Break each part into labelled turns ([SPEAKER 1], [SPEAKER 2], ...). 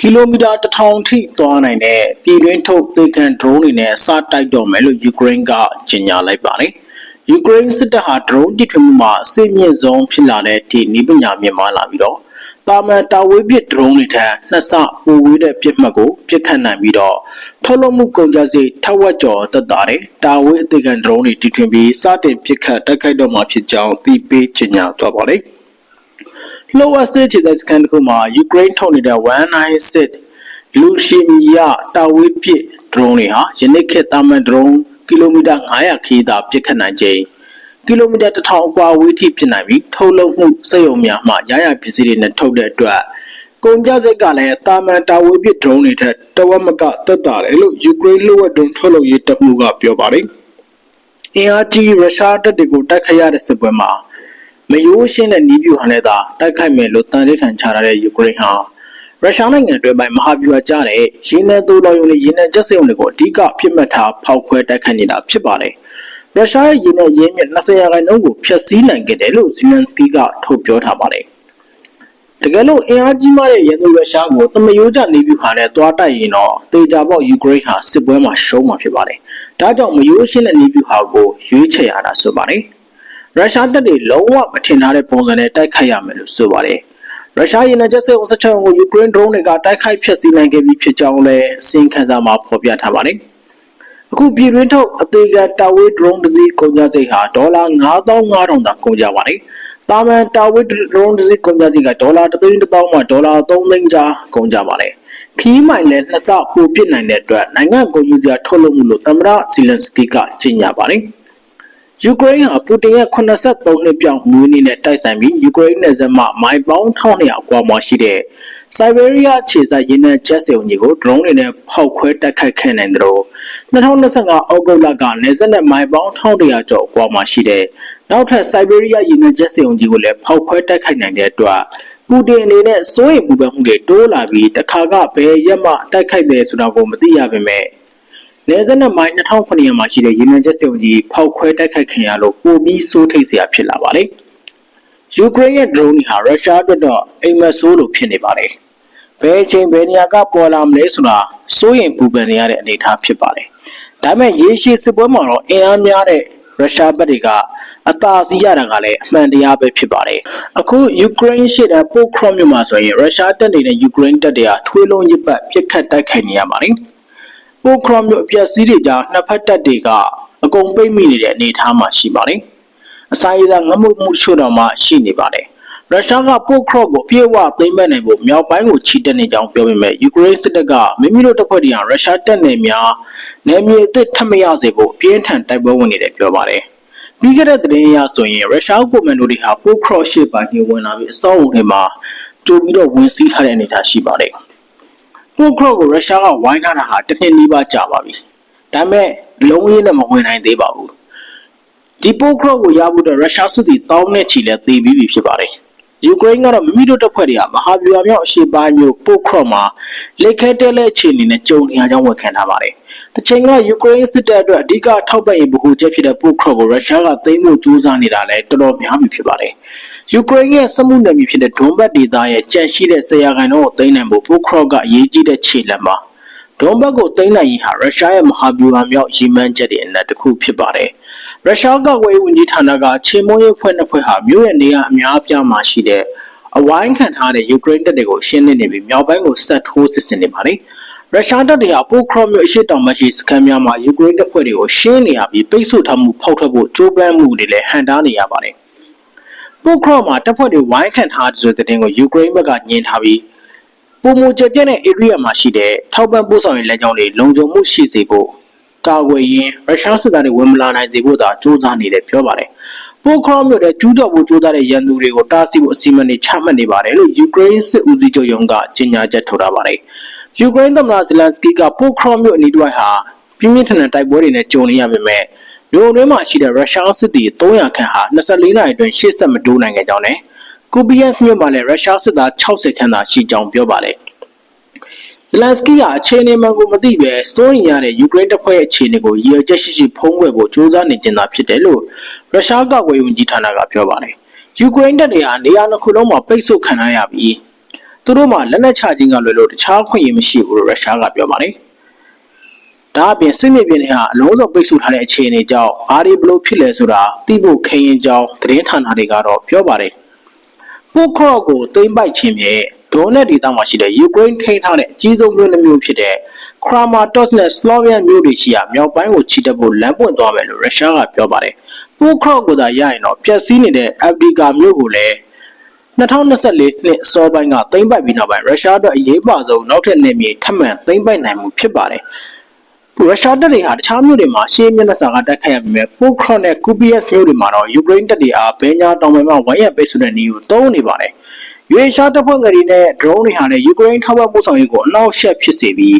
[SPEAKER 1] ကီလိုမီတာ1000ထိသွားနိုင်တဲ့ပြည်တွင်းထုတ်သေခံ drone တွေနဲ့စတိုက်တော့မယ်လို့ယူကရိန်းကကြေညာလိုက်ပါတယ်။ယူကရိန်းစစ်တပ်ဟာ drone တိထွင်မှုမှာအစိမြင့်ဆုံးဖြစ်လာတဲ့အထိနည်းပညာမြင့်မားလာပြီးတော့တာမန်တာဝေးပစ် drone တွေထက်နှစ်ဆပိုဝေးတဲ့ပြစ်မှတ်ကိုပြစ်ခတ်နိုင်ပြီးတော့ထုတ်လုပ်မှုကုန်ကျစရိတ်ထက်ဝက်ကျော်သက်သာတဲ့တာဝေးအသေးခံ drone တွေတိထွင်ပြီးစတင်ပြစ်ခတ်တိုက်ခိုက်တော့မှာဖြစ်ကြောင်းသိပေးကြေညာသွားပါတယ်။ Lower State ခြေဆိုင်စခန်းတစ်ခုမှာယူကရိန်းထုတ်နေတဲ့196လူရှိမီယတာဝေးပစ် drone တွေဟာယနေ့ခေတ်တာမန် drone ကီလိုမီတာ900ခီးသာပစ်ခတ်နိုင်ချိန်ကီလိုမီတာ1000အကွာအဝေးထိဖြစ်နိုင်ပြီးထုတ်လုပ်မှုစက်ရုံများမှရရပစ္စည်းတွေနဲ့ထုတ်တဲ့အတွက်ကုန်ကျစရိတ်ကလည်းတာမန်တာဝေးပစ် drone တွေထက်တဝက်မကတက်တာတယ်လို့ယူကရိန်းလူဝတ် drone ထုတ်လုပ်ရေးတပ်မှုကပြောပါတယ်။အင်အားကြီးရုရှားတပ်တွေကိုတိုက်ခိုက်ရတဲ့စစ်ပွဲမှာ မရိုးရှင်းတဲ့နီးပြူဟန်နဲ့သာတိုက်ခိုက်မယ်လို့တန်လေးထန်ချထားတဲ့ယူကရိန်းဟာရုရှားနိုင်ငံအတွင်းပိုင်းမဟာဗျူဟာကျတဲ့ရင်းနှီးသိုးတော်ရုံနဲ့ရင်းနှီးကျက်စရုံတွေကိုအဓိကပြစ်မှတ်ထားဖောက်ခွဲတိုက်ခိုက်နေတာဖြစ်ပါတယ်။ရုရှားရဲ့ရင်းနှီးရင်းမြစ်20ရာခိုင်နှုန်းကိုဖျက်ဆီးနိုင်ခဲ့တယ်လို့ဇီလန်စကီကထုတ်ပြောထားပါတယ်။တကယ်လို့အင်အားကြီးမားတဲ့ရန်သူရုရှားကိုတမယိုးကြနေပြူဟာနဲ့တွားတိုက်ရင်တော့တေချာပေါက်ယူကရိန်းဟာစစ်ပွဲမှာရှုံးမှာဖြစ်ပါတယ်။ဒါကြောင့်မယိုးရှင်းတဲ့နေပြူဟာကိုရွေးချယ်ရတာဆိုပါတယ်။ ရုရှားတပ်တွေလုံးဝမထင်ထားတဲ့ပုံစံနဲ့တိုက်ခိုက်ရမယ်လို့ဆိုပါတယ်။ရုရှားရေနံချက်စစ်ဝန်စချောင်းကိုယူကရိန်း drone တွေကတိုက်ခိုက်ဖျက်ဆီးနိုင်ခဲ့ပြီးဖြစ်ကြောင်းလည်းအစီရင်ခံစာမှာဖော်ပြထားပါတယ်။အခုပြည်တွင်းထုတ်အသေးကတာဝေး drone တစ်စီးကုန်ကျစရိတ်ဟာဒေါ်လာ9500သာကုန်ကြပါတယ်။တာမန်တာဝေး drone တစ်စီးကုန်ကျစရိတ်ကဒေါ်လာ3သိန်း1000မှဒေါ်လာ3သိန်းကြားကုန်ကြပါတယ်။ခီးမိုင်လည်းနှစ်ဆပိုပစ်နိုင်တဲ့အတွက်နိုင်ငံကုန်ယူစရာထုတ်လုပ်မှုလို့သမ္မတဇီလန်စကီကကြေညာပါတယ်။ ယူကရိန်းဟာပူတင်ရဲ့83နှစ်ပြောင်းမွေးနေ့နဲ့တိုက်ဆိုင်ပြီးယူကရိန်းနယ်စပ်မှာမိုင်ပေါင်း1200အကွာမှာရှိတဲ့ဆိုက်ဘေးရီးယားခြေစိုက်ရင်းနှံချက်စုံကြီးကိုဒရုန်းတွေနဲ့ဖောက်ခွဲတိုက်ခိုက်ခဲ့နိုင်တယ်လို့2025အောက်တိုဘာလကနယ်စပ်နဲ့မိုင်ပေါင်း1100ကျော်အကွာမှာရှိတဲ့နောက်ထပ်ဆိုက်ဘေးရီးယားရင်းနှံချက်စုံကြီးကိုလည်းဖောက်ခွဲတိုက်ခိုက်နိုင်တဲ့အတွက်ပူတင်အနေနဲ့စိုးရိမ်ပူပန်မှုတွေတိုးလာပြီးတခါကဘယ်ရက်မှတိုက်ခိုက်တယ်ဆိုတာကိုမသိရပါပေမဲ့ 52မိုင်2009မှာရှိတဲ့ရေနံချက်စုံကြီးဖောက်ခွဲတိုက်ခိုက်ခံရလို့ပုံပြီးစိုးထိတ်စရာဖြစ်လာပါတယ်။ယူကရိန်းရဲ့ drone တွေဟာရုရှားအတွက်တော့အိမ်မဆိုးလိုဖြစ်နေပါတယ်။ဘယ်အချိန်ဘယ်နေရာကပေါ်လာမလဲဆိုတာစိုးရင်ပူပန်နေရတဲ့အနေအထားဖြစ်ပါတယ်။ဒါပေမဲ့ရေရှည်စစ်ပွဲမှာတော့အင်အားများတဲ့ရုရှားဘက်တွေကအသာစီးရတာကလည်းအမှန်တရားပဲဖြစ်ပါတယ်။အခုယူကရိန်းရှိတဲ့ပိုခရော့မြို့မှာဆိုရင်ရုရှားတပ်နေတဲ့ယူကရိန်းတပ်တွေကထွေးလုံးရစ်ပတ်ပြစ်ခတ်တိုက်ခိုက်နေရပါတယ်။ ပိုခရော့မြို့အပျက်စီးတွေကြောင့်နှစ်ဖက်တပ်တွေကအကုန်ပိတ်မိနေတဲ့အနေအထားမှာရှိပါတယ်။အစာရည်သာငမှုမှုချို့တော်မှရှိနေပါတယ်။ရုရှားကပိုခရော့ကိုပြေဝသိမ်းမဲ့နိုင်ဖို့မြောက်ပိုင်းကိုချီတက်နေကြောင်းပြောပေမဲ့ယူကရိန်းစစ်တပ်ကမိမိတို့တပ်ဖွဲ့တွေဟာရုရှားတပ်နယ်များနယ်မြေအသစ်ထပ်မရစေဖို့ပြင်းထန်တိုက်ပွဲဝင်နေတယ်ပြောပါတယ်။ပြီးခဲ့တဲ့သတင်းအရဆိုရင်ရုရှားကွန်မန်ဒိုတွေဟာပိုခရော့ရှေ့ပိုင်းကိုဝင်လာပြီးအစောအုံတွေမှာကြိုပြီးတော့ဝင်စီးထားတဲ့အနေအထားရှိပါတယ်။ ပိုခရော့ကိုရုရှားကဝိုင်းထားတာဟာတစ်နှစ်နီးပါးကြာပါပြီ။ဒါပေမဲ့လုံးဝနဲ့မဝင်နိုင်သေးပါဘူး။ဒီပိုခရော့ကိုရဖို့တော့ရုရှားစစ်သည်တောင်းနဲ့ချီလဲသေပြီးပြီဖြစ်ပါတယ်။ယူကရိန်းကတော့မိမိတို့တပ်ဖွဲ့တွေကမဟာဗျူဟာမြောက်အရှေ့ပိုင်းမျိုးပိုခရော့မှာလက်ခဲတဲလက်အခြေအနေနဲ့ကြုံနေရကြောင်းဝန်ခံထားပါတယ်။ တချိန်ကယူကရိန်းစစ်တပ်အတွက်အဓိကထောက်ပံ့ရေးဗဟိုချက်ဖြစ်တဲ့ပိုခရော့ကိုရုရှားကသိမ်းဖို့ကြိုးစားနေတာလည်းတော်တော်များပြီဖြစ်ပါတယ်။ယူကရိန်းရဲ့စမှုနယ်မြေဖြစ်တဲ့ဒွန်ဘတ်ဒေသရဲ့ကြန့်ရှိတဲ့ဆရာခိုင်တော့သိမ်းနိုင်ဖို့ပိုခရော့ကအရေးကြီးတဲ့ခြေလှမ်းပါဒွန်ဘတ်ကိုသိမ်းနိုင်ရင်ဟာရုရှားရဲ့မဟာဗျူဟာမြောက်ရည်မှန်းချက်တွေအနက်တစ်ခုဖြစ်ပါတယ်ရုရှားကဝေးဝန်ကြီးဌာနကခြေမုံရေးဖွဲ့နှစ်ဖွဲ့ဟာမြို့ရဲ့နေရာအများအပြားမှာရှိတဲ့အဝိုင်းခံထားတဲ့ယူကရိန်းတပ်တွေကိုရှင်းလင်းနေပြီးမြောက်ပိုင်းကိုဆက်ထိုးစစ်ဆင်နေပါတယ် ရုရှားတပ်တွေကပိုခရော့မြို့အရှိတောင်မရှိစခန်းများမှာယူကရိန်းတပ်ဖွဲ့တွေကိုရှင်းနေရပြီးပိတ်ဆို့ထားမှုဖောက်ထွက်ဖို့ကြိုးပမ်းမှုတွေလည်းဟန်တားနေရပါတယ်။ပိုခရော့မှာတပ်ဖွဲ့တွေဝိုင်းခံထားတဲ့ဆိုတဲ့တင်ကိုယူကရိန်းဘက်ကညင်ထားပြီးပုံမကျပြတဲ့ area မှာရှိတဲ့ထောက်ပံ့ပို့ဆောင်ရေးလမ်းကြောင်းတွေလုံခြုံမှုရှိစေဖို့ကာကွယ်ရင်ရုရှားစစ်သားတွေဝင်မလာနိုင်စေဖို့သာစူးစမ်းနေတယ်ပြောပါတယ်။ပိုခရော့မြို့တဲ့ကျူးတော်ဖို့စူးစမ်းတဲ့ရန်သူတွေကိုတားဆီးဖို့အစီအမံတွေချမှတ်နေပါတယ်လို့ယူကရိန်းစစ်ဦးစီးချုပ်ရုံးကကြေညာချက်ထုတ်ထားပါတယ်။ ယူကရိန်းသမ္မတဇလန်စကီကပိုခရော့မြို့အနီးတစ်ဝိုက်ဟာပြင်းပြင်းထန်ထန်တိုက်ပွဲတွေနဲ့ကြုံနေရပေမဲ့မြို့တွင်းမှာရှိတဲ့ရုရှားစစ်သည်300ခန့်ဟာ24နာရီအတွင်းရှေ့ဆက်မတိုးနိုင်ခဲ့ကြောင်းနဲ့ကူပီယက်စ်မြို့မှာလည်းရုရှားစစ်သား60ခန့်သာရှိကြောင်းပြောပါတယ်ဇလန်စကီကအခြေအနေမှန်ကိုမသိပဲစိုးရင်ရတဲ့ယူကရိန်းတပ်ဖွဲ့ရဲ့အခြေအနေကိုရည်ရွယ်ချက်ရှိရှိဖုံးကွယ်ဖို့ကြိုးစားနေကြတာဖြစ်တယ်လို့ရုရှားကာကွယ်ရေးဝန်ကြီးဌာနကပြောပါတယ်။ယူကရိန်းတပ်တွေဟာနေရာနှစ်ခုလုံးမှာပိတ်ဆို့ခံရပြီး သူတို့မှလက်နက်ချခြင်းကလွယ်လို့တခြားခွင့်ရမရှိဘူးလို့ရုရှားကပြောပါတယ်။ဒါအပြင်စစ်မြေပြင်တွေဟာအလုံးစုံပိတ်ဆို့ထားတဲ့အခြေအနေကြောင့်ဘာတွေဘလို့ဖြစ်လဲဆိုတာသိဖို့ခရင်ကြောင်းသတင်းဌာနတွေကတော့ပြောပါတယ်။ပိုခရော့ကိုသိမ်းပိုက်ခြင်းဖြင့်ဒုံးနဲ့ဒေသမှာရှိတဲ့ယူကရိန်းထိန်းထားတဲ့အကြီးဆုံးမြို့နှမျိုးဖြစ်တဲ့ Kramatorsk နဲ့ Slovian မြို့တွေရှိရာမြောက်ပိုင်းကိုချီတက်ဖို့လမ်းပွင့်သွားမယ်လို့ရုရှားကပြောပါတယ်။ပိုခရော့ကိုသာရရင်တော့ပျက်စီးနေတဲ့ Avdiivka မြို့ကိုလည်း 2024နှစ်အစောပိုင်းကသိမ်းပိုက်ပြီးနောက်ပိုင်းရုရှားအတွက်အရေးပါဆုံးနောက်ထပ်နေမြေထပ်မံသိမ်းပိုက်နိုင်မှုဖြစ်ပါတယ်။ရုရှားတပ်တွေဟာတခြားမြို့တွေမှာရှေးမျက်နှာစာကတိုက်ခိုက်ရပေမဲ့ပိုခရော့နဲ့ Kupiansk မြို့တွေမှာတော့ယူကရိန်းတပ်တွေအားဘဲညာတောင်ပိုင်းမှာဝိုင်းရံပိတ်ဆို့တဲ့နည်းကိုသုံးနေပါတယ်။ရွေရှားတပ်ဖွဲ့ငယ်တွေနဲ့ drone တွေဟာလည်းယူကရိန်းထောက်ပံ့ပို့ဆောင်ရေးကိုအနောက်ရှက်ဖြစ်စေပြီး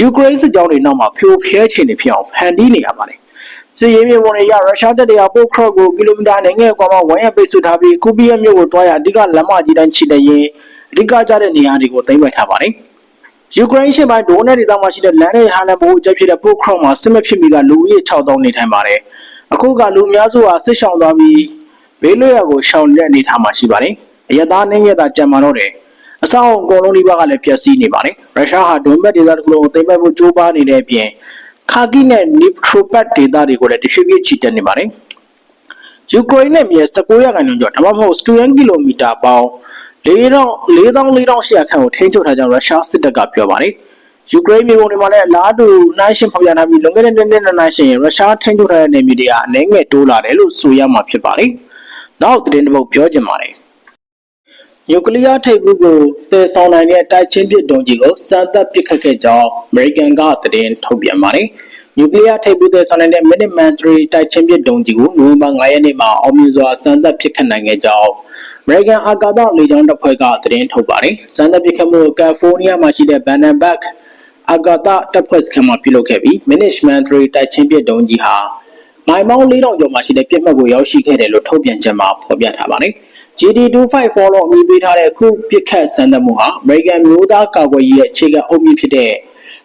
[SPEAKER 1] ယူကရိန်းစစ်ကြောင်းတွေနောက်မှာဖြိုဖျဲခြင်းတွေဖြစ်အောင်ဖန်တီးနေရပါတယ်။ စစ်ရေးမြေပုံတွေရရုရှားတပ်တွေကပိုခရော့ကိုကီလိုမီတာနိုင်ငယ်ကွာမှာဝိုင်းရံပိတ်ဆို့ထားပြီးကူပီယက်မြို့ကိုတွားရအဓိကလမ်းမကြီးတိုင်းချီတဲ့ရင်အဓိကကျတဲ့နေရာတွေကိုသိမ်းပိုက်ထားပါတယ်။ယူကရိန်းရှေ့ပိုင်းဒိုနယ်ဒေသမှာရှိတဲ့လမ်းနဲ့ဟာလန်ဘိုအကျဖြစ်တဲ့ပိုခရော့မှာစစ်မဖြစ်မီကလူဦးရေ6000နေထိုင်ပါတယ်။အခုကလူအများစုဟာစစ်ရှောင်သွားပြီးဘေးလွတ်ရာကိုရှောင်နေတဲ့အနေအထားမှာရှိပါတယ်။အရသားနဲ့ရတာကြံမာတော့တယ်။အဆောက်အုံအကုန်လုံးဒီဘက်ကလည်းပျက်စီးနေပါတယ်။ရုရှားဟာဒွန်ဘက်ဒေသတစ်ခုလုံးကိုသိမ်းပိုက်ဖို့ကြိုးပမ်းနေတဲ့အပြင် ခါကီနဲ့နီပထရိုပတ်ဒေသတွေကိုလည်းတဖြည်းဖြည်းချီတက်နေပါတယ်။ယူကရိန်းနဲ့မြေ19ရာခိုင်နှုန်းကျော်ဒါမှမဟုတ်စတူဒန်ကီလိုမီတာပေါင်း4400ခန့်ကိုထိန်းချုပ်ထားကြောင်းရုရှားစစ်တပ်ကပြောပါတယ်။ယူကရိန်းမြေပုံတွေမှာလည်းအလားတူနှိုင်းရှင်ဖော်ပြထားပြီးလွန်ခဲ့တဲ့နှစ်နှစ်နှစ်နှိုင်းရှင်ရုရှားထိန်းချုပ်ထားတဲ့နေမြေတွေကအနည်းငယ်တိုးလာတယ်လို့ဆိုရမှာဖြစ်ပါတယ်။နောက်သတင်းတစ်ပုဒ်ပြောချင်ပါတယ်။ နျူကလ িয়ার ထိပ်ဖူးကိုတည်ဆောင်နိုင်တဲ့တိုက်ချင်းပစ်ဒုံးကြီးကိုစမ်းသပ်ပစ်ခတ်ခဲ့ကြောင်းအမေရိကန်ကသတင်းထုတ်ပြန်ပါတယ်။နျူကလ িয়ার ထိပ်ဖူးတည်ဆောင်နိုင်တဲ့ Minuteman 3တိုက်ချင်းပစ်ဒုံးကြီးကိုနိုဝင်ဘာ9ရက်နေ့မှာအောင်မြင်စွာစမ်းသပ်ပစ်ခတ်နိုင်ခဲ့ကြောင်းအမေရိကန်အာကာသလေကြောင်းတပ်ဖွဲ့ကသတင်းထုတ်ပါတယ်။စမ်းသပ်ပစ်ခတ်မှုကိုကယ်လီဖိုးနီးယားမှာရှိတဲ့ Vandenberg အာကာသတပ်ဖွဲ့စခန်းမှာပြုလုပ်ခဲ့ပြီး Minuteman 3တိုက်ချင်းပစ်ဒုံးကြီးဟာမိုင်ပေါင်း4000ကျော်မှာရှိတဲ့ပြစ်မှတ်ကိုရောက်ရှိခဲ့တယ်လို့ထုတ်ပြန်ချက်မှာဖော်ပြထားပါတယ်။ GD254 လို့အမည်ပေးထားတဲ့အခုပြစ်ခတ်စမ်းသပ်မှုဟာအမေရိကန်မျိုးသားကာကွယ်ရေးရဲ့အခြေခံအုတ်မြစ်ဖြစ်တဲ့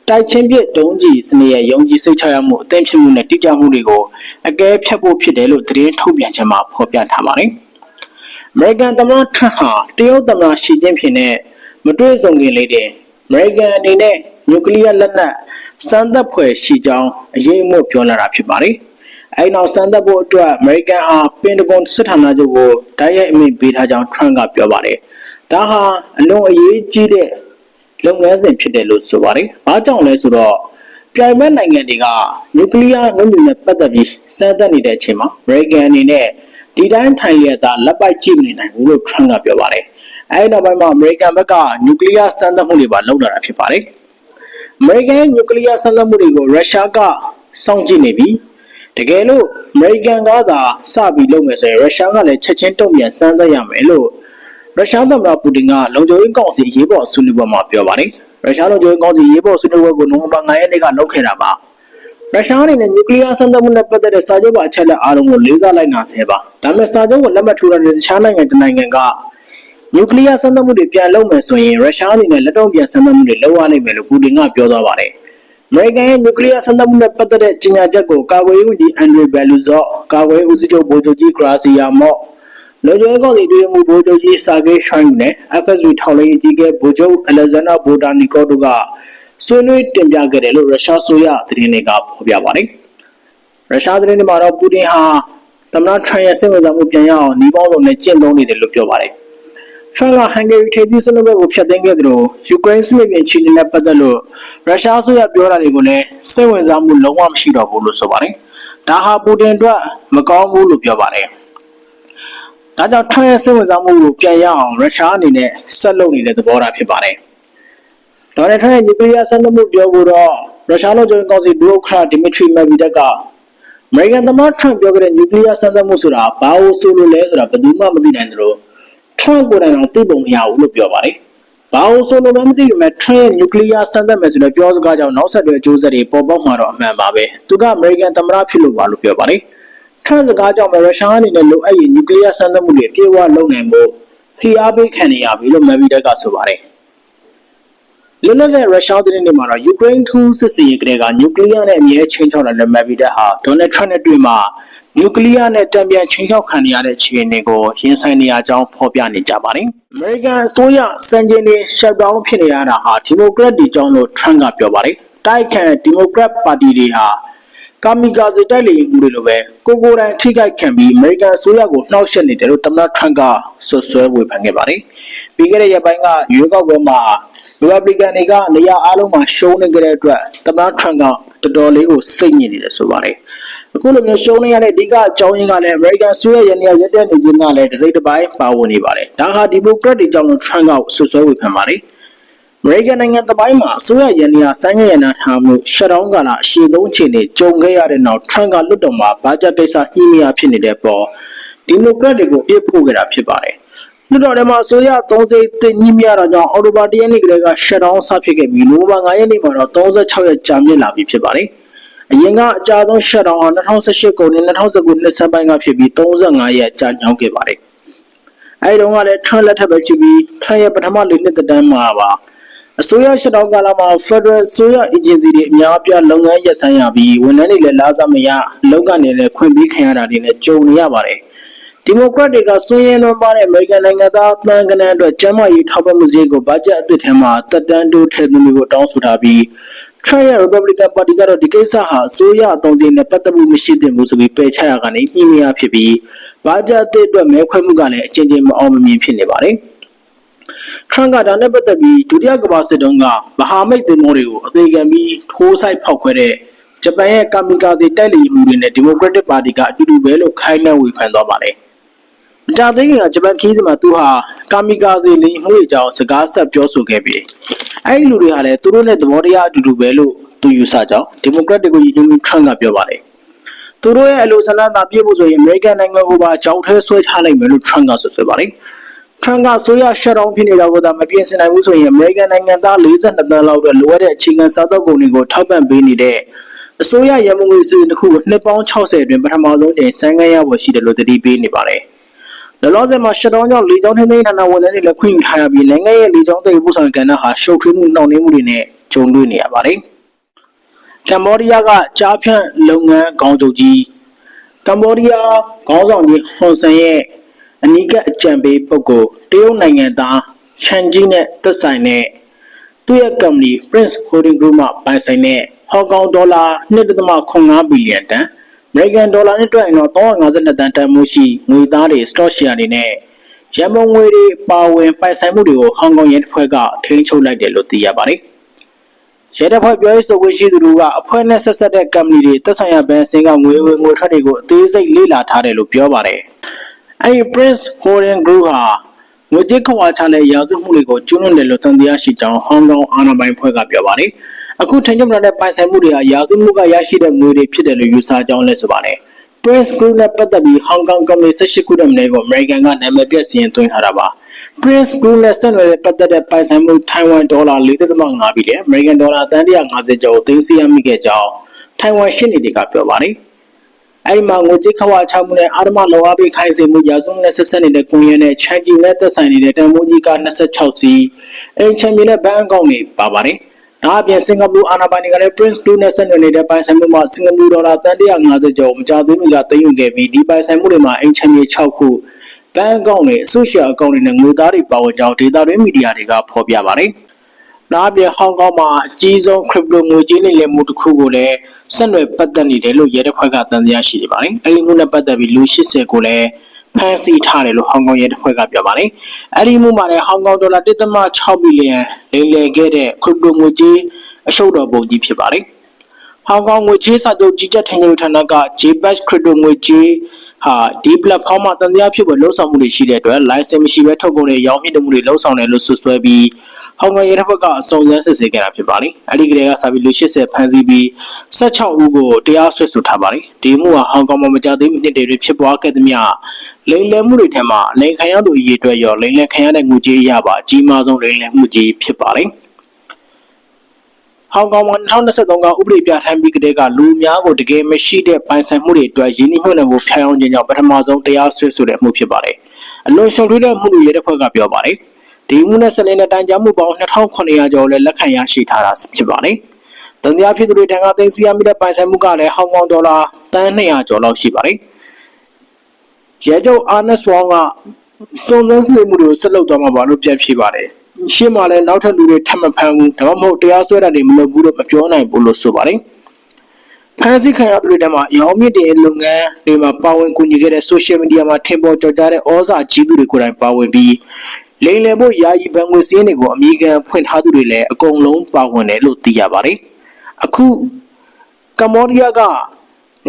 [SPEAKER 1] တိုက်ချင်းပစ်ဒုံးကြီးစနစ်ရဲ့ယုံကြည်စိတ်ချရမှုအသင့်ဖြစ်မှုနဲ့တိကျမှုတွေကိုအကဲဖြတ်ဖို့ဖြစ်တယ်လို့သတင်းထုတ်ပြန်ချက်မှာဖော်ပြထားပါတယ်။ American သမ္မတထရန့်ဟာတရုတ်သမ္မတရှီကျင်းဖျင်နဲ့မတွေ့ဆုံခင်လေးတင် American အနေနဲ့နျူကလ িয়ার လက်နက်စမ်းသပ်ဖွယ်ရှိကြောင်းအရေးအမို့ပြောလာတာဖြစ်ပါတယ်။ အဲဒီနောက်စမ်းသပ်ဖို့အတွက် American အားပင်တဂွန်စစ်ဌာနချုပ်ကိုတိုက်ရိုက်အမိန့်ပေးထားကြောင်း Trump ကပြောပါတယ်။ဒါဟာအလွန်အရေးကြီးတဲ့လုပ်ငန်းစဉ်ဖြစ်တယ်လို့ဆိုပါတယ်။ဘာကြောင့်လဲဆိုတော့ပြိုင်ဘက်နိုင်ငံတွေကနျူကလ িয়ার ငွေ့မြူနဲ့ပတ်သက်ပြီးစမ်းသပ်နေတဲ့အချိန်မှာ American အနေနဲ့ဒီတိုင်းထိုင်ရတာလက်ပိုက်ကြည့်မနေနိုင်ဘူးလို့ Trump ကပြောပါတယ်။အဲဒီနောက်ပိုင်းမှာ American ဘက်ကနျူကလ িয়ার စမ်းသပ်မှုတွေပါလုပ်လာတာဖြစ်ပါတယ်။ American နျူကလ িয়ার စမ်းသပ်မှုတွေကိုရုရှားကစောင့်ကြည့်နေပြီး တကယ်လို့ American ကသာစပြီးလုပ်မယ်ဆိုရင်ရုရှားကလည်းချက်ချင်းတုံ့ပြန်စမ်းသပ်ရမယ်လို့ရုရှားသမ္မတပူတင်ကလုံခြုံရေးကောင်စီရေးပေါ်ဆွေးနွေးပွဲမှာပြောပါတယ်။ရုရှားလုံခြုံရေးကောင်စီရေးပေါ်ဆွေးနွေးပွဲကိုနိုဝင်ဘာ9ရက်နေ့ကလုပ်ခဲ့တာပါ။ရုရှားအနေနဲ့နျူကလ িয়ার စမ်းသပ်မှုနဲ့ပတ်သက်တဲ့စာချုပ်ပါအချက်လက်အားလုံးကိုလေးစားလိုက်နာဆဲပါ။ဒါပေမဲ့စာချုပ်ကိုလက်မှတ်ထိုးထားတဲ့တခြားနိုင်ငံတစ်နိုင်ငံကနျူကလ িয়ার စမ်းသပ်မှုတွေပြန်လုပ်မယ်ဆိုရင်ရုရှားအနေနဲ့လက်တော့ပြန်စမ်းသပ်မှုတွေလုပ်ရနိုင်မယ်လို့ပူတင်ကပြောသွားပါတယ်။အ မေရိကန်ရဲ့နျူကလ িয়ার စမ်းသပ်မှုနဲ့ပတ်သက်တဲ့ကြေညာချက်ကိုကာကွယ်ရေးဝန်ကြီးအန်ဒရီဘယ်လူဇော့ကာကွယ်ရေးဦးစီးချုပ်ဗိုလ်ချုပ်ကြီးဂရာစီယာမော့လုံခြုံရေးကောင်စီတွင်မူဗိုလ်ချုပ်ကြီးစာဂေးရှိုင်းနဲ့ FSB ထောက်လှမ်းရေးအကြီးအကဲဗိုလ်ချုပ်အလက်ဇန်ဒါဘိုတာနီကော့တို့ကဆွေးနွေးတင်ပြခဲ့တယ်လို့ရုရှားဆိုရသတင်းတွေကဖော်ပြပါတယ်။ရုရှားသတင်းတွေမှာတော့ပူတင်ဟာသမ္မတထရန့်ရဲ့စိတ်ဝင်စားမှုပြန်ရအောင်နှီးပေါင်းစုံနဲ့ကျင့်သုံးနေတယ်လို့ပြောပါတယ်။ ထရလာဟန်ဂေရီထိပ်သီးဆွေးနွေးပွဲကိုဖျက်သိမ်းခဲ့သလိုယူကရိန်းစစ်မြေပြင်ခြေနေနဲ့ပတ်သက်လို့ရုရှားဆိုရပြောတာတွေကိုလည်းစိတ်ဝင်စားမှုလုံးဝမရှိတော့ဘူးလို့ဆိုပါတယ်။ဒါဟာပူတင်အတွက်မကောင်းဘူးလို့ပြောပါတယ်။ဒါကြောင့်ထရရဲ့စိတ်ဝင်စားမှုကိုပြန်ရအောင်ရုရှားအနေနဲ့ဆက်လုပ်နေတဲ့သဘောထားဖြစ်ပါတယ်။ဒေါ်နယ်ထရရဲ့နျူကလ িয়ার စမ်းသပ်မှုပြောဖို့တော့ရုရှားလုံခြုံရေးကောင်စီဒုဥက္ကဋ္ဌဒီမီထရီမက်ဗီဒက်က American သမ္မတ Trump ပြောခဲ့တဲ့ nuclear စမ်းသပ်မှုဆိုတာဘာလို့ဆိုလို့လဲဆိုတာဘယ်သူမှမသိနိုင်သလို Trump ကိုယ်တိုင်အောင်သိပုံမရဘူးလို့ပြောပါတယ်။ဘာလို့ဆိုလို့လည်းမသိပေမဲ့ Trump ရဲ့ nuclear စမ်းသပ်မယ်ဆိုတဲ့ပြောစကားကြောင့်နောက်ဆက်တွဲအကျိုးဆက်တွေပေါ်ပေါက်မှာတော့အမှန်ပါပဲ။သူက American သမ္မတဖြစ်လို့ပါလို့ပြောပါတယ်။ Trump စကားကြောင့်ရုရှားအနေနဲ့လိုအပ်ရင် nuclear စမ်းသပ်မှုတွေအပြည့်အဝလုပ်နိုင်ဖို့ဖိအားပေးခံနေရပြီလို့ Medvedev ကဆိုပါတယ်။လွန်ခဲ့တဲ့ရုရှားသတင်းတွေမှာတော့ Ukraine 2စစ်စီရင်ကလေးက nuclear နဲ့အမြဲချင်းချောက်လာတဲ့ Medvedev ဟာ Donald Trump နဲ့တွေ့မှာ နျူကလ িয়ার နဲ့တံပြန်ချင်းချောက်ခံနေရတဲ့အခြေအနေကိုရင်ဆိုင်နေရကြောင်းဖော်ပြနေကြပါတယ်။ American အစိုးရစံချိန်တွေ shutdown ဖြစ်နေရတာဟာဒီမိုကရက်တွေကြောင့်လို့ Trump ကပြောပါတယ်။တိုက်ခံဒီမိုကရက်ပါတီတွေဟာကာမီကာဇေတိုက်လေယာဉ်မှုတွေလိုပဲကိုကိုယ်တိုင်ထိခိုက်ခံပြီး American အစိုးရကိုနှောက်ယှက်နေတယ်လို့သမ္မတ Trump ကဆွဆွဲဝေဖန်ခဲ့ပါတယ်။ပြီးခဲ့တဲ့ရက်ပိုင်းကရွေးကောက်ပွဲမှာ Republican တွေကနေရာအားလုံးမှာရှုံးနေကြတဲ့အတွက်သမ္မတ Trump ကတော်တော်လေးကိုစိတ်ညစ်နေတယ်ဆိုပါတယ်။ အခုလိုမျိုးရှုံးနေရတဲ့အဓိကအကြောင်းရင်းကလည်း American အစိုးရရဲ့နေရာရက်တဲ့နေခြင်းကလည်းတစ်စိတ်တစ်ပိုင်းပါဝင်နေပါတယ်။ဒါဟာဒီမိုကရက်တွေကြောင့်လို့ Trump ကဆွဆွဲဝေဖန်ပါတယ်။အမေရိကန်နိုင်ငံတပိုင်းမှာအစိုးရရန်ရာဆိုင်းငံ့ရနာထားမှုရှက်ဒေါင်းကာလအရှိဆုံးအခြေအနေကြုံခဲ့ရတဲ့နောက်ထရန့်ကလွတ်တော်မှာဘာကြကိစ္စညှိမရဖြစ်နေတဲ့ပေါ်ဒီမိုကရက်တွေကိုပြစ်ဖို့ခဲ့တာဖြစ်ပါတယ်။လွတ်တော်ထဲမှာအစိုးရ30သိညှိမရတာကြောင့်အော်တိုဘာတရက်နေ့ကလေးကရှက်ဒေါင်းဆဖြစ်ခဲ့ပြီးနိုဝင်ဘာ9ရက်နေ့မှာတော့36ရက်ကြာမြင့်လာပြီဖြစ်ပါတယ်။ အရင်ကအကြဆုံးရှက်ဒေါင်းဟာ2018ခုနှစ်2019နှစ်စပိုင်းကဖြစ်ပြီး35ရက်ကြာညောင်းခဲ့ပါတယ်။အဲဒီတော့ကလည်းထရန့်လက်ထပ်ပဲဖြစ်ပြီးထရန့်ရဲ့ပထမလေးနှစ်သက်တမ်းမှာပါအစိုးရရှစ်တောင်းကာလမှာ Federal အစိုးရ agency တွေအများအပြားလုပ်ငန်းရပ်ဆိုင်းရပြီးဝန်ထမ်းတွေလည်းလာစားမရလောက်ကနေလည်းခွင့်ပေးခံရတာတွေနဲ့ကြုံနေရပါတယ်။ဒီမိုကရက်တွေကဆွေးရင်းလွန်ပါတဲ့ American နိုင်ငံသားအသံကနန်းအတွက်ကျန်းမာရေးထောက်ပံ့မှုစည်းကိုဘတ်ဂျက်အသစ်ထဲမှာတက်တန်းတိုးထည့်သွင်းဖို့တောင်းဆိုထားပြီး Trump ရဲ့ Republican Party ကတော့ဒီကိစ္စဟာအစိုးရအသုံးစရိတ်နဲ့ပတ်သက်မှုမရှိသင့်ဘူးဆိုပြီးပယ်ချရကနေညှိမရဖြစ်ပြီးဘတ်ဂျက်အသစ်အတွက်မဲခွဲမှုကလည်းအကျဉ်းချင်းမအောင်မမြင်ဖြစ်နေပါတယ်။ထရန့်ကဒါနဲ့ပတ်သက်ပြီးဒုတိယကမ္ဘာစစ်တုန်းကမဟာမိတ်သင်္ဘောတွေကိုအသေးခံပြီးထိုးဆိုင်ဖောက်ခွဲတဲ့ဂျပန်ရဲ့ကာမီကာဇီတိုက်လေယာဉ်မှုတွေနဲ့ဒီမိုကရက်တစ်ပါတီကအတူတူပဲလို့ခိုင်းနှံဝေဖန်သွားပါတယ်။ မကြာသေးခင်ကဂျပန်ခီးစမှာသူဟာကာမီကာဇီလေယာဉ်မှုတွေကြောင့်စကားဆက်ပြောဆိုခဲ့ပြီးအဲ့ဒီလူတွေဟာလည်းသူတို့နဲ့သဘောတရားအတူတူပဲလို့သူယူဆကြောင်းဒီမိုကရက်တွေကိုယဉ်ကျေးမှုထရန့်ကပြောပါတယ်။သူတို့ရဲ့အလိုဆန္ဒသာပြည့်ဖို့ဆိုရင်အမေရိကန်နိုင်ငံကိုပါကြောက်ထဲဆွဲချလိုက်မယ်လို့ထရန့်ကဆိုဆိုပါတယ်။ထရန့်ကဆိုရရှက်ဒေါင်းဖြစ်နေတာကိုသာမပြင်ဆင်နိုင်ဘူးဆိုရင်အမေရိကန်နိုင်ငံသား42သန်းလောက်အတွက်လိုအပ်တဲ့အခြေခံစားသောက်ကုန်တွေကိုထောက်ပံ့ပေးနေတဲ့အစိုးရရမငွေစီစဉ်တစ်ခုကိုနှစ်ပေါင်း60အတွင်းပထမဆုံးချိန်ဆိုင်းငံ့ရဖို့ရှိတယ်လို့တတိပေးနေပါတယ်။ လောလောဆယ်မှာရှက်ဒေါင်းကြောင့်လေကြောင်းထင်းထင်းဌာနဝန်ထမ်းတွေလည်းခွင့်ယူထားရပြီးနိုင်ငံရဲ့လေကြောင်းသိပ်ပို့ဆောင်ကဏ္ဍဟာရှုပ်ထွေးမှုနှောင့်နှေးမှုတွေနဲ့ကြုံတွေ့နေရပါတယ်။ကမ္ဘောဒီးယားကကြားဖြန့်လုပ်ငန်းခေါင်းချုပ်ကြီးကမ္ဘောဒီးယားခေါင်းဆောင်ကြီးဟွန်ဆန်ရဲ့အနီးကပ်အကြံပေးပုဂ္ဂိုလ်တရုတ်နိုင်ငံသားချန်ကြီးနဲ့သက်ဆိုင်တဲ့သူ့ရဲ့ကုမ္ပဏီ Prince Holding Group မှပိုင်ဆိုင်တဲ့ဟောင်ကောင်ဒေါ်လာ1.5ဘီလီယံတန် အမေရိကန်ဒေါ်လာနဲ့တွက်ရင်တော့352တန်တန်မှုရှိငွေသားတွေ stock share တွေနဲ့ရန်ပုံငွေတွေပါဝင်ပိုင်ဆိုင်မှုတွေကိုဟောင်ကောင်ရဲတပ်ဖွဲ့ကထိန်းချုပ်လိုက်တယ်လို့သိရပါတယ်။ရဲတပ်ဖွဲ့ပြောရေးဆိုခွင့်ရှိသူတို့ကအဖွဲ့နဲ့ဆက်ဆက်တဲ့ကုမ္ပဏီတွေသက်ဆိုင်ရာဘဏ်စင်ကငွေဝင်ငွေထွက်တွေကိုအသေးစိတ်လေ့လာထားတယ်လို့ပြောပါတယ်။အဲဒီ Prince Holding Group ဟာငွေကြေးခွာချတဲ့ရာဇဝတ်မှုတွေကိုကျူးလွန်တယ်လို့သံသယရှိကြောင်းဟောင်ကောင်အာဏာပိုင်ဖွဲ့ကပြောပါတယ်။ အခုထင်ကြမလာတဲ့ပိုင်ဆိုင်မှုတွေဟာရာဇဝတ်မှုကရရှိတဲ့ငွေတွေဖြစ်တယ်လို့ယူဆကြောင်းလည်းဆိုပါတယ်။ Prince Group နဲ့ပတ်သက်ပြီးဟောင်ကောင်ကုမ္ပဏီ18ခုတည်းမင်းကို American ကနာမည်ပြစီရင်သွင်းထားတာပါ။ Prince Group နဲ့ဆက်နွယ်တဲ့ပတ်သက်တဲ့ပိုင်ဆိုင်မှုထိုင်ဝမ်ဒေါ်လာ4.5ဘီလီယံ American ဒေါ်လာတန်150ကျော်သိမ်းဆည်းရမိခဲ့ကြောင်းထိုင်ဝမ်ရှင်းနေတွေကပြောပါတယ်။အဲဒီမှာငွေကြေးခဝါချမှုနဲ့အာဓမလောအားပေးခိုင်းစေမှုရာဇဝတ်နဲ့ဆက်ဆက်နေတဲ့ကွန်ရက်နဲ့ချန်ဂျီနဲ့သက်ဆိုင်နေတဲ့တန်မိုးကြီးက26စီအင်ချန်မီနဲ့ဘဏ်အကောင့်တွေပါပါတယ်။ ဒါအပြင်စင်ကာပူအာဏာပိုင်တွေကလည်း Prince 2နဲ့ဆက်နွယ်နေတဲ့ပိုင်ဆိုင်မှုမှာစင်ကာပူဒေါ်လာတန်150ကျော်မကြာသေးမီကသိမ်းယူခဲ့ပြီးဒီပိုင်ဆိုင်မှုတွေမှာအင်ချန်မီ6ခုဘဏ်အကောင့်တွေအဆိုရှယ်အကောင့်တွေနဲ့ငွေသားတွေပါဝင်ကြောင်းဒေတာတွင်းမီဒီယာတွေကဖော်ပြပါတယ်။ဒါအပြင်ဟောင်ကောင်မှာအကြီးဆုံး crypto ငွေကြေးလိမ်လည်မှုတစ်ခုကိုလည်းဆက်နွယ်ပတ်သက်နေတယ်လို့ရဲတပ်ဖွဲ့ကတန်တရားရှိနေပါတယ်။အဲဒီမှုနဲ့ပတ်သက်ပြီးလူ80ကိုလည်း ဖမ်းဆီးထားတယ်လို့ဟောင်ကောင်ရဲတပ်ဖွဲ့ကပြောပါတယ်။အဲဒီမှုမှာလည်းဟောင်ကောင်ဒေါ်လာ1.6ဘီလီယံလိမ်လည်ခဲ့တဲ့ crypto ငွေကြေးအရှုပ်တော်ပုံကြီးဖြစ်ပါတယ်။ဟောင်ကောင်ငွေကြေးစာချုပ်ကြီးကြပ်ထင်ယူဌာနက JPEX crypto ငွေကြေးဟာဒီ platform မှာတန်တရားဖြစ်ပေါ်လှုပ်ဆောင်မှုတွေရှိတဲ့အတွက် license မရှိဘဲထုတ်ကုန်တဲ့ရောင်းမြင့်မှုတွေလှုပ်ဆောင်တယ်လို့ဆွဆွဲပြီးဟောင်ကောင်ရဲတပ်ဖွဲ့ကအစုံစမ်းစစ်ဆေးခဲ့တာဖြစ်ပါတယ်။အဲဒီကလေးကစပြီးလူ80ဖမ်းဆီးပြီး16ဦးကိုတရားစွဲဆိုထားပါတယ်။ဒီမှုဟာဟောင်ကောင်မှာမကြသေးမီနှစ်တွေဖြစ်ပွားခဲ့သမျှ လိမ်လည်မှုတွေထဲမှာလိမ်ခံရသူအရေးအတွက်ရောလိမ်လည်ခံရတဲ့ငွေကြေးရပါအကြီးမားဆုံးလိမ်လည်မှုကြီးဖြစ်ပါတယ်။ဟောင်ကောင်မှာ2023ကဥပဒေပြဋ္ဌာန်းပြီးကတည်းကလူများကိုတကယ်မရှိတဲ့ပိုင်ဆိုင်မှုတွေအတွက်ရင်းနှီးမြှုပ်နှံမှုဖျက်အောင်ခြင်းကြောင့်ပထမဆုံးတရားစွဲဆိုတဲ့မှုဖြစ်ပါတယ်။အလွန်ရှုပ်ထွေးတဲ့မှုတွေရဲတပ်ဖွဲ့ကပြောပါတယ်။ဒီမှုနဲ့ဆက်လက်တဲ့တိုင်ကြားမှုပေါင်း2900ကျော်လည်းလက်ခံရရှိထားတာဖြစ်ပါတယ်။တန်တရားဖြစ်သူတွေထံကသိမ်းဆည်းရမိတဲ့ပိုင်ဆိုင်မှုကလည်းဟောင်ကောင်ဒေါ်လာတန်း200ကျော်လောက်ရှိပါတယ် ရဲချုပ်အာနက်စ်ဝေါင်းကစုံစမ်းစစ်မှုတွေကိုဆက်လုပ်သွားမှာပါလို့ပြန်ဖြေပါတယ်ရှင်းမှာလည်းနောက်ထပ်လူတွေထပ်မဖမ်းဘူးဒါမှမဟုတ်တရားစွဲတာတွေမလုပ်ဘူးလို့မပြောနိုင်ဘူးလို့ဆိုပါတယ်ဖန်ဆီးခံရသူတွေထဲမှာရောင်းမြစ်တဲ့လုပ်ငန်းတွေမှာပါဝင်ကူညီခဲ့တဲ့ social media မှာထင်ပေါ်ကျော်ကြားတဲ့ဩဇာကြီးသူတွေကိုယ်တိုင်ပါဝင်ပြီးလိမ်လည်ဖို့ယာယီဘဏ်ငွေစည်းတွေကိုအမိခံဖွင့်ထားသူတွေလည်းအကုန်လုံးပါဝင်တယ်လို့သိရပါတယ်။အခုကမ္ဘောဒီးယားက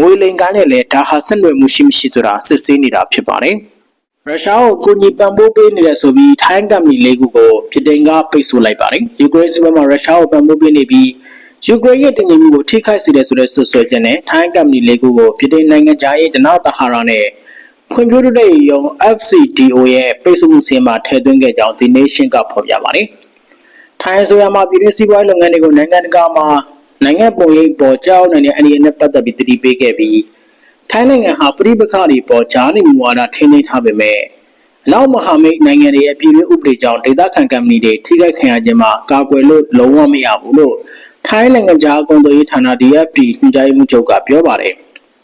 [SPEAKER 1] ငွေလိမ်ကန်းနဲ့လည်းဒါဟာဆက်နွယ်မှုရှိမရှိဆိုတာစစ်ဆေးနေတာဖြစ်ပါတယ်။ရုရှားကိုကိုကြီးပံ့ပိုးပေးနေတယ်ဆိုပြီးထိုင်းကမ္ပဏီလေးခုကိုပြည်တိုင်ကပိတ်ဆို့လိုက်ပါတယ်။ယူကရိန်းစစ်ပွဲမှာရုရှားကိုပံ့ပိုးပေးနေပြီးယူကရိန်းရဲ့တင်ငင်မှုကိုထိခိုက်စေတယ်ဆိုတဲ့ဆွဆွဲချက်နဲ့ထိုင်းကမ္ပဏီလေးခုကိုပြည်တိုင်နိုင်ငံသားရဲ့ဒနာတဟာရာနဲ့ဖွံ့ဖြိုးတိုးတက်ရေးရုံး FCDO ရဲ့ပိတ်ဆို့မှုစင်မှာထည့်သွင်းခဲ့ကြောင်း The Nation ကဖော်ပြပါတယ်။ထိုင်းဆိုရမှာပြည်တွင်းစီးပွားရေးလုပ်ငန်းတွေကိုနိုင်ငံတကာမှာ နိုင်ငံပုံရိပ်ပေါ်ကြောက်နိုင်တဲ့အနေနဲ့ပတ်သက်ပြီးတတိပေးခဲ့ပြီးထိုင်းနိုင်ငံဟာပြိပခါတွေပေါ်ကြားနေမှုဝါဒထိန်းသိမ်းထားပေမဲ့အနောက်မဟာမိတ်နိုင်ငံတွေရဲ့ပြည်တွင်းဥပဒေကြောင့်ဒေသခံကမ္ပဏီတွေထိခိုက်ခံရခြင်းမှာကာကွယ်လို့လုံးဝမရဘူးလို့ထိုင်းနိုင်ငံသားကုန်သွယ်ရေးဌာန DFP ညွှန်ကြားရေးမှူးချုပ်ကပြောပါတယ်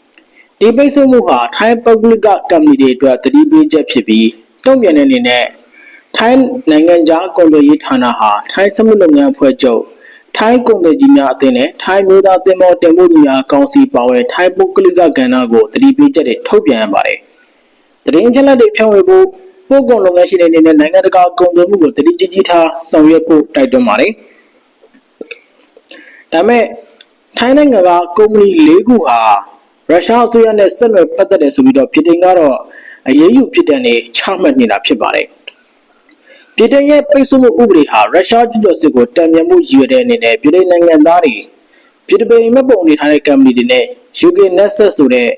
[SPEAKER 1] ။ဒီပိတ်ဆို့မှုဟာထိုင်းပုဂ္ဂလိကကမ္ပဏီတွေအတွက်တတိပေးချက်ဖြစ်ပြီးတုံ့ပြန်တဲ့အနေနဲ့ထိုင်းနိုင်ငံသားကုန်သွယ်ရေးဌာနဟာထိုင်းစမှုလုပ်ငန်းအဖွဲ့ချုပ် ထိုင်းကုန်သည်ကြီးများအသင်းနဲ့ထိုင်းမျိုးသားတင်မောတင်မှုသူများကောင်စီပါဝင်ထိုင်းပုဂ္ဂလိကကဏ္ဍကိုတတိပေးချက်တွေထုတ်ပြန်ရပါတယ်။တရင်ချက်လက်တွေဖြန့်ဝေဖို့ပို့ကုန်လုပ်ငန်းရှင်တွေအနေနဲ့နိုင်ငံတကာကုန်သွယ်မှုကိုတတိကြီးကြီးထားဆောင်ရွက်ဖို့တိုက်တွန်းပါတယ်။ဒါမဲ့ထိုင်းနိုင်ငံကကုမ္ပဏီ၄ခုဟာရုရှားအစိုးရနဲ့ဆက်နွယ်ပတ်သက်တယ်ဆိုပြီးတော့ပြည်တိုင်ကတော့အရေးယူဖြစ်တဲ့နေချမှတ်နေတာဖြစ်ပါတယ်။ ပြည်တိုင်ရဲ့ပိတ်ဆို့မှုဥပဒေဟာရုရှားကျူးကျော်စစ်ကိုတံမြန်မှုရည်ရွယ်တဲ့အနေနဲ့ပြည်တိုင်နိုင်ငံသားတွေပြည်တိုင်မဲ့ပုံနေထားတဲ့ကမ္ပဏီတွေနဲ့ UK Nexus ဆိုတဲ့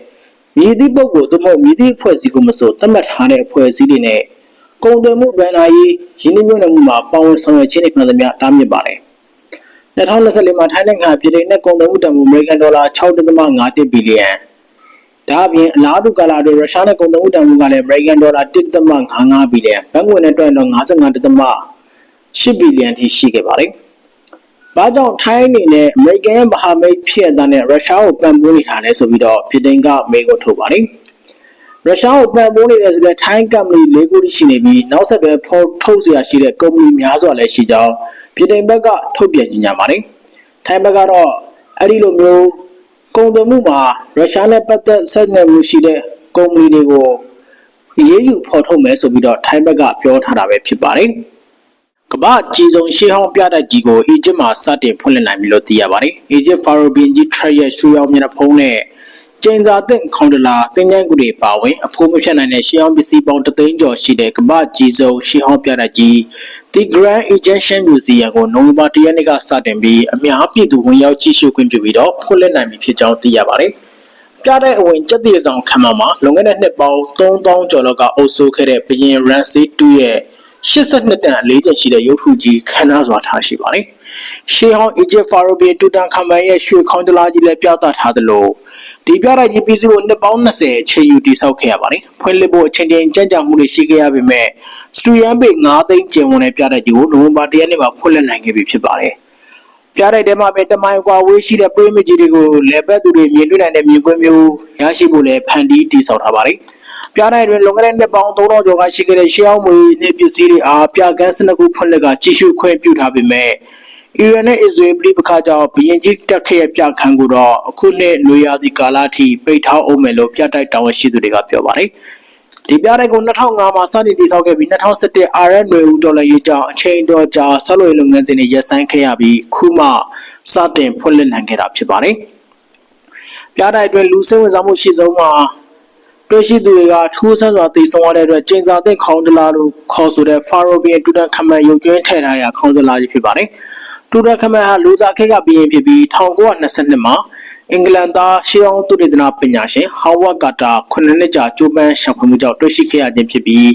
[SPEAKER 1] မြည်သည့်ပုဂ္ဂိုလ်သို့မဟုတ်မြည်သည့်အဖွဲ့အစည်းကိုမဆိုသတ်မှတ်ထားတဲ့အဖွဲ့အစည်းတွေနဲ့ကုန်သွယ်မှုဗန်နာရေးရင်းနှီးမြှုပ်နှံမှုမှာပါဝင်ဆောင်ရွက်ခြင်းတွေမှန်သမျှတားမြစ်ပါတယ်။2024မှာထိုင်းနိုင်ငံပြည်ထောင်နဲ့ကုန်သွယ်မှုတန်ဖိုးအမေရိကန်ဒေါ်လာ6.51ဘီလီယံ ဒါအပြင်အလားတူကာလအတွင်းရုရှားနဲ့ကုန်သွယ်မှုတန်ဖိုးကလည်းအမေရိကန်ဒေါ်လာ1.55ဘီလီယံဘတ်ငွေနဲ့တွက်တော့55.8ဘီလီယံထိရှိခဲ့ပါတယ်။ဘာကြောင့်ထိုင်းအနေနဲ့အမေရိကန်ရဲ့မဟာမိတ်ဖြစ်တဲ့နဲ့ရုရှားကိုပံ့ပိုးနေတာလဲဆိုပြီးတော့ပြည်တိုင်ကမေးခွန်းထုတ်ပါတယ်။ရုရှားကိုပံ့ပိုးနေတဲ့ဆိုတဲ့ထိုင်းကုမ္ပဏီ၄ခုရှိနေပြီးနောက်ဆက်တွဲဖော်ထုတ်เสียရှိတဲ့ကုမ္ပဏီများစွာလည်းရှိကြောင်းပြည်တိုင်ဘက်ကထုတ်ပြန်ကြေညာပါတယ်။ထိုင်းဘက်ကတော့အဲ့ဒီလိုမျိုး ကုန်သွယ်မှုမှာရုရှားနဲ့ပတ်သက်ဆက်နွယ်မှုရှိတဲ့ကုမ္ပဏီတွေကိုရေးယူဖော်ထုတ်မယ်ဆိုပြီးတော့ထိုင်းဘက်ကပြောထားတာပဲဖြစ်ပါတယ်။ကမ္ဘာအကြီးဆုံးရှေးဟောင်းပြတိုက်ကြီးကိုအီဂျစ်မှာစတင်ဖွင့်လှစ်နိုင်ပြီလို့သိရပါတယ်။အီဂျစ်ဖာရိုဘင်ကြီးထရက်ရဲ့ရှူရောင်မျက်နှာဖုံးနဲ့ ကျင်းစာသင့်ခေါင်တလာသင်္ကန်းကူတွေပါဝင်အဖိုးမဖြတ်နိုင်တဲ့ရှေးဟောင်းပစ္စည်းပေါင်းတသိန်းကျော်ရှိတဲ့ကမ္ဘာကြီးဆုံးရှေးဟောင်းပြတိုက်ကြီး The Grand Egyptian Museum ကိုနိုဝင်ဘာ၁ရက်နေ့ကစတင်ပြီးအများပြည်သူဝင်ရောက်ကြည့်ရှုခွင့်ပြုပြီးတော့ဖွင့်လှစ်နိုင်ပြီဖြစ်ကြောင်းသိရပါတယ်။ပြတဲ့အဝင်ကျက်တည်ဆောင်ခမ်းမမှာလွန်ခဲ့တဲ့နှစ်ပေါင်း3000ကျော်လောက်ကအုပ်စိုးခဲ့တဲ့ဘရင် Ramsey II ရဲ့82တန်အလေးချိန်ရှိတဲ့ရုပ်ထုကြီးခမ်းနားစွာထားရှိပါတယ်။ရှေးဟောင်းအီဂျစ်ဖာရိုဘီတူတန်ခါမန်ရဲ့ရွှေခေါင်းတလားကြီးလည်းပြသထားသလို ဒီပြတိုက်ကြီးပြီးစီးဖို့နှစ်ပေါင်း20အချိန်ယူတည်ဆောက်ခဲ့ရပါတယ်။ဖွင့်လှစ်ဖို့အချိန်ချင်းကြံ့ကြာမှုတွေရှိခဲ့ရပေမဲ့စတူယန်ပေ9သိန်းကျင်ဝင်တဲ့ပြတိုက်ကြီးကိုနိုဝင်ဘာ၁ရက်နေ့မှာဖွင့်လှစ်နိုင်ခဲ့ပြီဖြစ်ပါတယ်။ပြတိုက်ထဲမှာပဲတမိုင်ကွာဝေးရှိတဲ့ပရိမစ်ကြီးတွေကိုလက်ပတ်သူတွေမြင်တွေ့နိုင်တဲ့မြင်ကွင်းမျိုးရရှိဖို့လည်းဖန်တီးတည်ဆောက်ထားပါတယ်။ပြတိုက်တွင်လွန်ခဲ့တဲ့နှစ်ပေါင်း3000ကျော်ကရှိခဲ့တဲ့ရှေးဟောင်းမွေနှစ်ပစ္စည်းတွေအားပြကန်းစနခုဖွင့်လှစ်ကကြည့်ရှုခွင့်ပြုထားပေမဲ့ အီရန်နဲ့အစ္စရေးပြည်ပခါကြောင့်ဘရင်ကြီးတက်ခဲ့ရဲ့ပြခန်းကိုတော့အခုနှစ်နွေရာသီကာလအထိပိတ်ထားအောင်မယ်လို့ပြတိုက်တောင်းရှိသူတွေကပြောပါတယ်။ဒီပြတိုက်ကို2005မှာစတင်တည်ဆောက်ခဲ့ပြီး2017 RN နွေဦးဒေါ်လာရေးကြောင်းအချိန်တော်ကြာဆက်လို့လုပ်ငန်းစဉ်တွေရပ်ဆိုင်းခဲ့ရပြီးခုမှစတင်ဖွင့်လှစ်နိုင်ခဲ့တာဖြစ်ပါတယ်။ပြတိုက်အတွင်းလူစိတ်ဝင်စားမှုရှိဆုံးမှာတွေ့ရှိသူတွေကထူးဆန်းစွာတည်ဆုံရတဲ့အတွက်ကျင်းစာသင့်ခေါင်းတလားလို့ခေါ်ဆိုတဲ့ Farobian တူတန်ခမန်ရုပ်ကျွင်းထည့်ထားရခေါင်းတလားကြီးဖြစ်ပါတယ်။ တူရခမန်ဟာလူသားခေတ်ကဘီရင်ဖြစ်ပြီး1922မှာအင်္ဂလန်သားရှေးအောင်သုတေသနပညာရှင်ဟောဝါကာတာ9နှစ်ကြာကြိုးပမ်းရှာဖွေမှုကြောင့်တွေ့ရှိခဲ့ရခြင်းဖြစ်ပြီး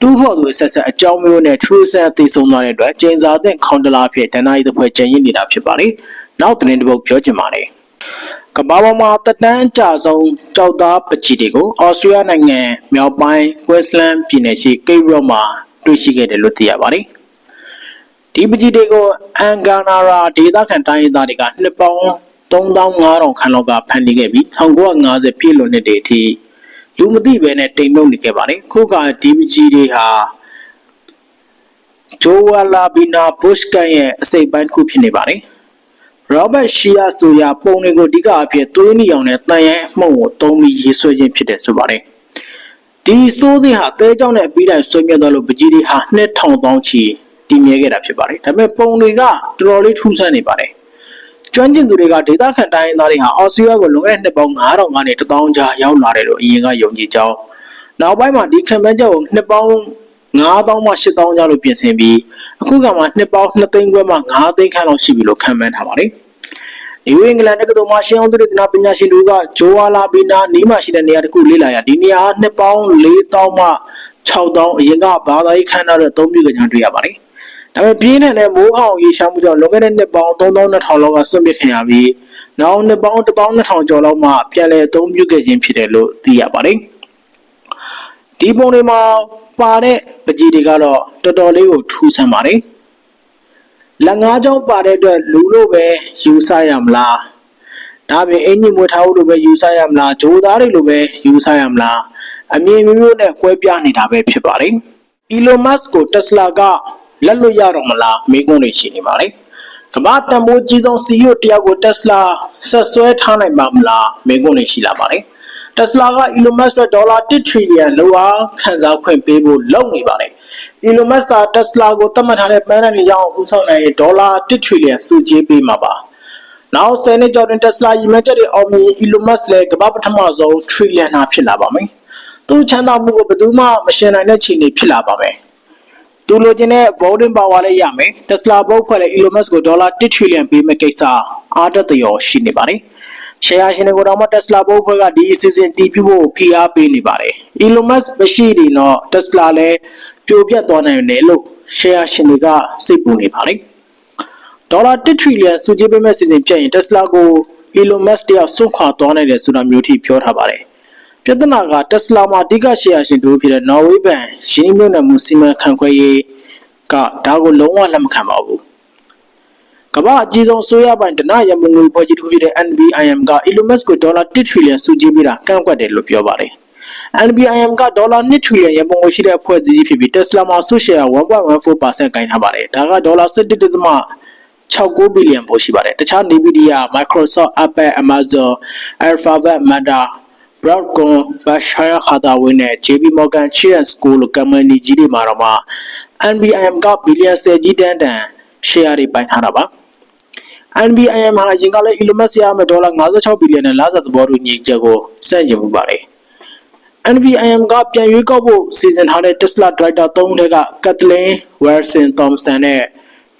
[SPEAKER 1] တူဖို့သူဆက်ဆက်အကြောင်းမျိုးနဲ့ထရူဆန်သိဆုံးသွားတဲ့အတွက်ကျင်းစာသင့်ခေါင်တလာဖြစ်ဒဏ္ဍာရီတစ်ဖွဲ့ကျန်ရစ်နေတာဖြစ်ပါတယ်။နောက်သတင်းတစ်ပုဒ်ပြောချင်ပါတယ်။ကမ္ဘာပေါ်မှာတက်တန်းအကြဆုံးကြောက်သားပကြီးတွေကိုအော်စတြေးလျနိုင်ငံမြောက်ပိုင်းကွင်းစလန်ပြည်နယ်ရှိကိတ်ရော့မှာတွေ့ရှိခဲ့တယ်လို့သိရပါတယ်။ ဒီပကြီးတွေကိုအန်ဂါနာရာဒေသခံတိုင်းရင်းသားတွေကနှစ်ပေါင်း3500ခန့်လောက်ကဖန်တီးခဲ့ပြီး1950ပြည့်လွန်နှစ်တွေအထိလူမသိပဲနဲ့တိမ်မြုပ်နေခဲ့ပါတယ်ခုကဒီပကြီးတွေဟာဂျိုဝါလာဘီနာဘုရှ်ကန်ရဲ့အစိပ်ပိုင်းတစ်ခုဖြစ်နေပါတယ်ရောဘတ်ရှီယာဆိုရာပုံတွေကိုအဓိကအဖြစ်သွေးနီအောင်နဲ့တန်ရိုင်းအမှုန့်ကိုသုံးပြီးရေးဆွဲခြင်းဖြစ်တယ်ဆိုပါတယ်ဒီစိုးသည်ဟာတဲကြောင့်နဲ့အပြီးတိုင်းဆွေးမြတ်သွားလို့ပကြီးတွေဟာနှစ်ထောင်ပေါင်းချီ တည်မြဲခဲ့တာဖြစ်ပါတယ်ဒါပေမဲ့ပုံတွေကတော်တော်လေးထူးဆန်းနေပါတယ်ကျွမ်းကျင်သူတွေကဒေသခံတိုင်းရင်းသားတွေဟာအော်စတြေးလျကိုလွန်ခဲ့တဲ့နှစ်ပေါင်း9000ကနေ1000ကြားရောက်လာတယ်လို့အရင်ကယုံကြည်ကြောင်းနောက်ပိုင်းမှာဒီခံမှန်းချက်ကိုနှစ်ပေါင်း9000မှ8000ကြားလို့ပြင်ဆင်ပြီးအခုကမှနှစ်ပေါင်း2သိန်းခွဲမှ9သိန်းခန့်လောက်ရှိပြီလို့ခံမှန်းထားပါတယ်။နယူးအင်္ဂလန်တက္ကသိုလ်မှာရှင်းအောင်သူတို့ပညာရှင်တို့ကဂျိုဝါလာဘီနာနီးမှရှိတဲ့နေရာတစ်ခုလေ့လာရဒီနေရာနှစ်ပေါင်း4000မှ6000အရင်ကဘာသာရေးခန်းထားတဲ့အသုံးပြုကြကြတွေ့ရပါတယ်။ ဒါပေမဲ့ပြင်းထန်တဲ့မိုးခေါင်ရေရှားမှုကြောင့်လွန်ခဲ့တဲ့နှစ်ပေါင်း3200လောက်ကဆွန့်ပစ်ခံရပြီးနောက်နှစ်ပေါင်း12000ကျော်လောက်မှပြန်လည်အသုံးပြုခဲ့ခြင်းဖြစ်တယ်လို့သိရပါတယ်။ဒီပုံတွေမှာပါတဲ့ပကြီးတွေကတော့တော်တော်လေးကိုထူးဆန်းပါတယ်။လက်ငါးကြောင်းပါတဲ့အတွက်လူလို့ပဲယူဆရမလား။ဒါပြင်အင်ဂျင်မွေထားဖို့လိုပဲယူဆရမလား။ဂျိုးသားတွေလိုပဲယူဆရမလား။အမြင်မျိုးမျိုးနဲ့ကွဲပြားနေတာပဲဖြစ်ပါတယ်။ Elon Musk ကို Tesla က လက်လွတ်ရတော့မလားမေးခွန်းတွေရှိနေပါတယ်။ကမ္ဘာတန်ဖိုးကြီးဆုံး CEO တယောက်ကို Tesla ဆက်ဆွဲထားနိုင်ပါမလားမေးခွန်းတွေရှိလာပါတယ်။ Tesla က Elon Musk အတွက်ဒေါ်လာ1 trillion လောက်အားခံစားခွင့်ပေးဖို့လုပ်နေပါတယ်။ Elon Musk က Tesla ကိုသတ်မှတ်ထားတဲ့ပန်းတန်တွေကြောင့်ဦးဆောင်နိုင်ဒေါ်လာ1 trillion စုကြေးပေးမှာပါ။နောက်10နှစ်ကျော်တွင် Tesla ရည်မှန်းချက်တွေအောင်မြင် Elon Musk လည်းကမ္ဘာပထမဆုံး trillion နာဖြစ်လာပါမယ်။သူချမ်းသာမှုကိုဘယ်သူမှမရှင်နိုင်တဲ့ခြေအနေဖြစ်လာပါမယ်။ သူလိုချင်တဲ့ voting power လည်းရမယ်။ Tesla ဘုတ်ခွက်လည်း Elon Musk ကိုဒေါ်လာ1 trillion ပေးမဲ့ကိစ္စအားတက်သရောရှိနေပါတယ်။ရှယ်ယာရှင်တွေကိုတော့မ Tesla ဘုတ်ခွက်ကဒီအစီအစဉ်တည်ပြုဖို့ဖိအားပေးနေပါတယ်။ Elon Musk မရှိရင်တော့ Tesla လည်းပြိုပြတ်သွားနိုင်တယ်လို့ရှယ်ယာရှင်တွေကစိတ်ပူနေပါတယ်။ဒေါ်လာ1 trillion စုကြည်ပေးမဲ့စီစဉ်ပြတ်ရင် Tesla ကို Elon Musk တယောက်စွန့်ခွာသွားနိုင်တယ်ဆိုတာမျိုးထိပြောထားပါတယ်။ ပြဿနာက Tesla မှာအဓိကရှယ်ယာရှင်တို့ဖြစ်တဲ့ Norway ဘဏ်ရင်းနှီးမြှုပ်နှံမှုစီမံခန့်ခွဲရေးကဒါကိုလုံးဝလက်မခံပါဘူး။ကမ္ဘာအကြီးဆုံးဆိုရပိုင်ဒနာရမငွေဖွဲ့ကြီးတစ်ခုဖြစ်တဲ့ NBIM က Elon Musk ကိုဒေါ်လာ1 trillion စုကြည်ပေးတာကန့်ကွက်တယ်လို့ပြောပါတယ်။ NBIM ကဒေါ်လာ2 trillion ရမငွေရှိတဲ့အဖွဲ့အစည်းဖြစ်ပြီး Tesla မှာဆုရှယ်ယာ1.14%ကိုင်ထားပါတယ်။ဒါကဒေါ်လာ17.69ဘီလီယံပိုရှိပါတယ်။တခြား Nvidia, Microsoft, Apple, Amazon, Alphabet, Meta, Broadcom, Berkshire Hathaway နဲ့ JP Morgan Chase ကိုလိုကမ္ပဏီကြီးတွေမှာတော့မှ NBIM ကဘီလီယံဆယ်ကြီးတန်းတန်ရှယ်ယာတွေပိုင်ထားတာပါ။ NBIM ဟာအရင်ကလည်း Elon Musk ရမယ်ဒေါ်လာ56ဘီလီယံနဲ့လစာသဘောတူညီချက်ကိုစန့်ကျင်မှုပါတယ်။ NBIM ကပြန်ရွေးကောက်ဖို့စီစဉ်ထားတဲ့ Tesla Director 3ဦးထဲက Kathleen Wilson Thompson နဲ့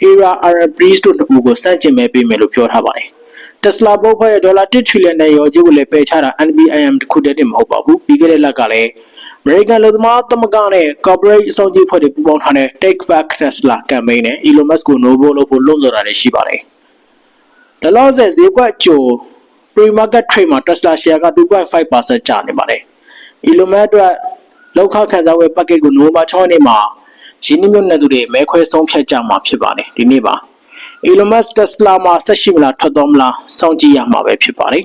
[SPEAKER 1] Era Arabris တို့နှစ်ဦးကိုစန့်ကျင်မဲ့ပေးမယ်လို့ပြောထားပါတယ်။ Tesla ဘုတ်ဖွဲ့ရဲ့ဒေါ်လာ1 trillion နဲ့ရော်ကြီးကိုလည်းပယ်ချတာ NBIM တခုတည်းတင်မဟုတ်ပါဘူး။ပြီးခဲ့တဲ့လကလည်း American လူသမားသမဂ္ဂနဲ့ corporate အစောင့်ကြီးဖွဲ့တွေပူးပေါင်းထားတဲ့ Take Back Tesla campaign နဲ့ Elon Musk ကို no vote လုပ်ဖို့လွှတ်ဆော်တာလည်းရှိပါတယ်။ဒါလို့ဆက်ဈေးကွက်ကြို pre-market trade မှာ Tesla share က2.5%ကျနေပါတယ်။ Elon Musk အတွက်လောက်ခခံစားဝယ် package ကိုနိုဝင်ဘာ6ရက်နေ့မှာရင်းနှီးမြှုပ်နှံသူတွေမဲခွဲဆုံးဖြတ်ကြမှာဖြစ်ပါတယ်ဒီနေ့ပါ Elon Musk Tesla မှာဆက်ရှိမလားထွက်သွားမလားစောင့်ကြည့်ရမှာပဲဖြစ်ပါတယ်